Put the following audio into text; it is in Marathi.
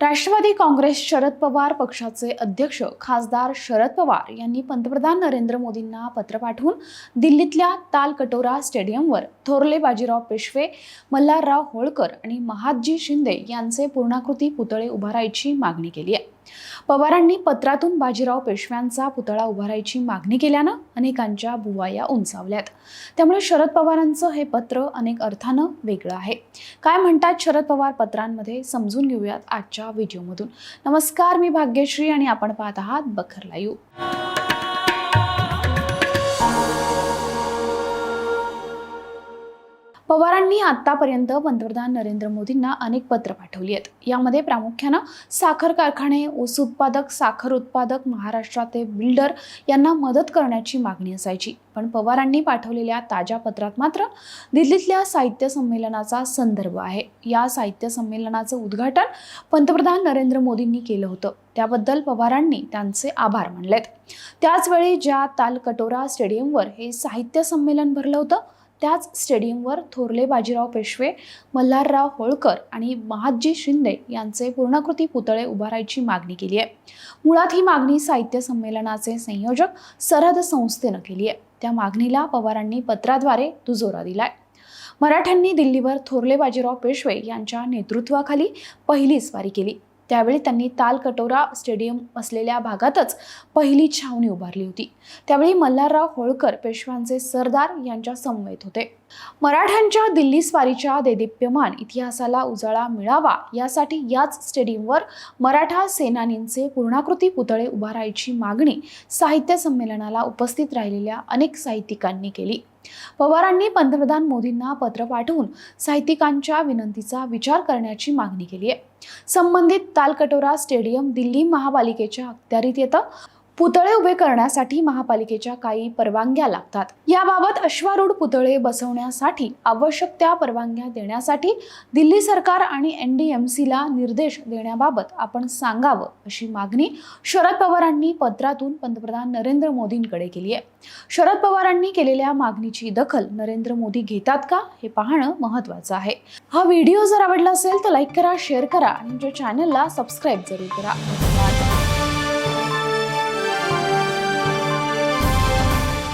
राष्ट्रवादी काँग्रेस शरद पवार पक्षाचे अध्यक्ष खासदार शरद पवार यांनी पंतप्रधान नरेंद्र मोदींना पत्र पाठवून दिल्लीतल्या तालकटोरा स्टेडियमवर थोरले बाजीराव पेशवे मल्हारराव होळकर आणि महादजी शिंदे यांचे पूर्णाकृती पुतळे उभारायची मागणी केली आहे. पवारांनी पत्रातून बाजीराव पेशव्यांचा पुतळा उभारायची मागणी केल्यानं अनेकांच्या बुवाया उंचावल्यात. त्यामुळे शरद पवारांचं हे पत्र अनेक अर्थानं वेगळं आहे. काय म्हणतात शरद पवार पत्रांमध्ये? समजून घेऊयात आजच्या व्हिडिओमधून. नमस्कार मी भाग्यश्री आणि आपण पाहत आहात बखर लाईव्ह. पवारांनी आतापर्यंत पंतप्रधान नरेंद्र मोदींना अनेक पत्र पाठवली आहेत. यामध्ये प्रामुख्यानं साखर कारखाने ऊस उत्पादक साखर उत्पादक महाराष्ट्राचे बिल्डर यांना मदत करण्याची मागणी असायची. पण पवारांनी पाठवलेल्या ताज्या पत्रात मात्र दिल्लीतल्या साहित्य संमेलनाचा संदर्भ आहे. या साहित्य संमेलनाचं उद्घाटन पंतप्रधान नरेंद्र मोदींनी केलं होतं. त्याबद्दल पवारांनी त्यांचे आभार मानलेत. त्याचवेळी ज्या तालकटोरा स्टेडियमवर हे साहित्य संमेलन भरलं होतं त्याच स्टेडियमवर थोरले बाजीराव पेशवे मल्हारराव होळकर आणि महादजी शिंदे यांचे पूर्णाकृती पुतळे उभारायची मागणी केली आहे. मुळात ही मागणी साहित्य संमेलनाचे संयोजक सरहद संस्थेनं केली आहे. त्या मागणीला पवारांनी पत्राद्वारे दुजोरा दिलाय. मराठ्यांनी दिल्लीवर थोरले बाजीराव पेशवे यांच्या नेतृत्वाखाली पहिली स्वारी केली. त्यावेळी त्यांनी तालकटोरा स्टेडियम असलेल्या भागातच पहिली छावणी उभारली होती. त्यावेळी मल्हारराव होळकर पेशव्यांचे सरदार यांच्या समवेत होते. मराठ्यांच्या दिल्ली स्वारीच्या देदीप्यमान इतिहासाला उजाळा मिळावा यासाठी याच स्टेडियमवर मराठा सेनानींचे पूर्णाकृती पुतळे उभारायची मागणी साहित्य संमेलनाला उपस्थित राहिलेल्या अनेक साहित्यिकांनी केली. पवारांनी पंतप्रधान मोदींना पत्र पाठवून साहित्यिकांच्या विनंतीचा विचार करण्याची मागणी केली आहे. संबंधित तालकटोरा स्टेडियम दिल्ली महापालिकेच्या अखत्यारीत येतं. पुतळे उभे करण्यासाठी महापालिकेच्या काही परवानग्या लागतात. याबाबत अश्वारूढ पुतळे बसवण्यासाठी आवश्यक त्या परवानग्या देण्यासाठी दिल्ली सरकार आणि एन डी एम सीला निर्देश देण्याबाबत आपण सांगावं अशी मागणी शरद पवारांनी पत्रातून पंतप्रधान नरेंद्र मोदींकडे केली आहे. शरद पवारांनी केलेल्या मागणीची दखल नरेंद्र मोदी घेतात का हे पाहणं महत्त्वाचं आहे. हा व्हिडिओ जर आवडला असेल तर लाईक करा शेअर करा आणि आमच्या चॅनलला सबस्क्राईब जरूर करा.